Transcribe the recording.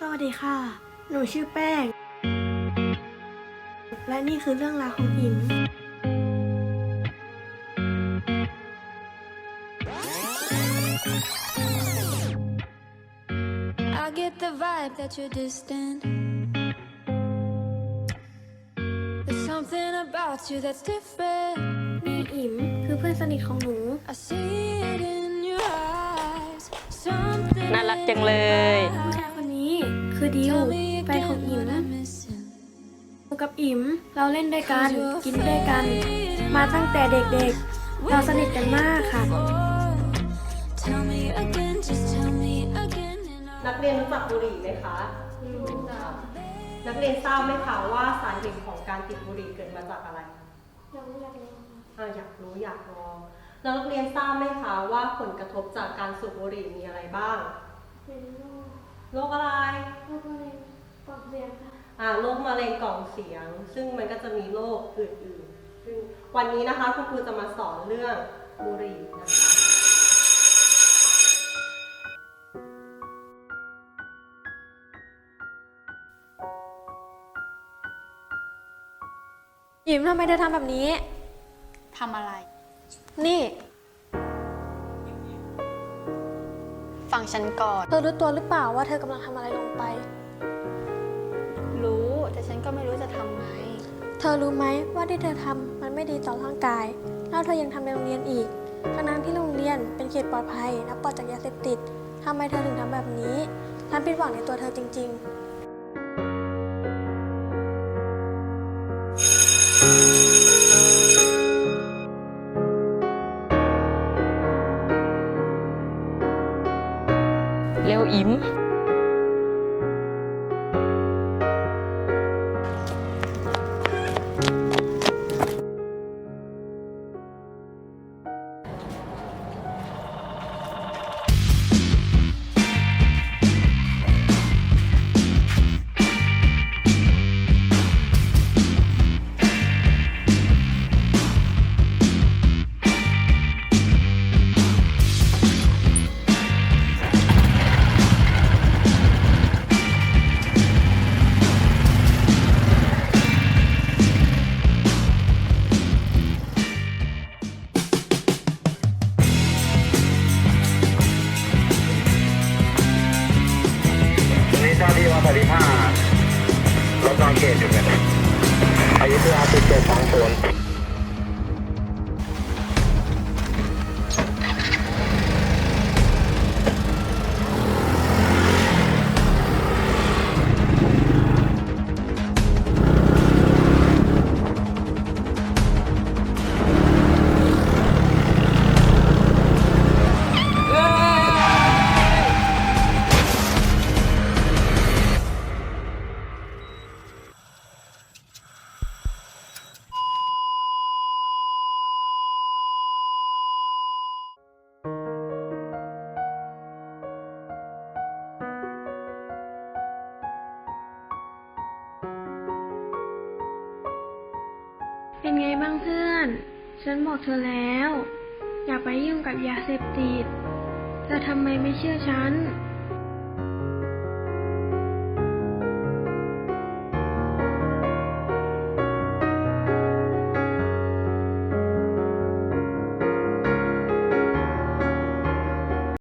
สวัสดีค่ะ หนูชื่อแป้ง และนี่คือเรื่องราวของอิม I get the vibe that you're distant. There's something about you that's different. นี่อิมคือเพื่อนสนิทของหนู I see it in your eyes. Something น่ารักจังเลยผู้ชาย คนนี้คือดิว Tell me แฟนของ again อิม what I'm missing. หนูกับอิมเราเล่นด้วยกัน กินด้วยกัน มาตั้งแต่เด็กๆ เราสนิทกันมากค่ะ Tell me again, just tell me again. And I'll นักเรียนรู้จักบุหรี่ไหมคะนักเรียนทราบไหมคะว่าสาเหตุของการติดบุหรี่เกิดมาจากอะไรอ่าอยากรู้อยากลองแล้วนักเรียนทราบไหมคะว่าผลกระทบจากการสูบบุหรี่มีอะไรบ้าง โรคอะไรอ่าโรคมะเร็งกล่องเสียง ซึ่งมันก็จะมีโรคอื่นๆซึ่งวันนี้นะคะคุณครูจะมาสอนเรื่องบุหรี่นะคะอิมทำไมเธอทำแบบนี้ ทำอะไร นี่ ฟังฉันก่อน เธอรู้ตัวหรือเปล่าว่าเธอกำลังทำอะไรลงไป รู้แต่ฉันก็ไม่รู้จะทำไง เธอรู้ไหมว่าที่เธอทำมันไม่ดีต่อร่างกาย แล้วเธอยังทำในโรงเรียนอีก ทั้งๆที่โรงเรียนเป็นเขตปลอดภัยและปลอดจากยาเสพติดทำไมเธอถึงทำแบบนี้ฉันผิดหวังในตัวเธอจริง ๆ เร็วอิ่มาที่วัดปฏิภาณรถนอนเกตอยู่เนี่ ไงบ้างเพื่อน ฉันบอกเธอแล้ว อย่าไปยุ่งกับยาเสพติดแต่ทำไมไม่เชื่อฉัน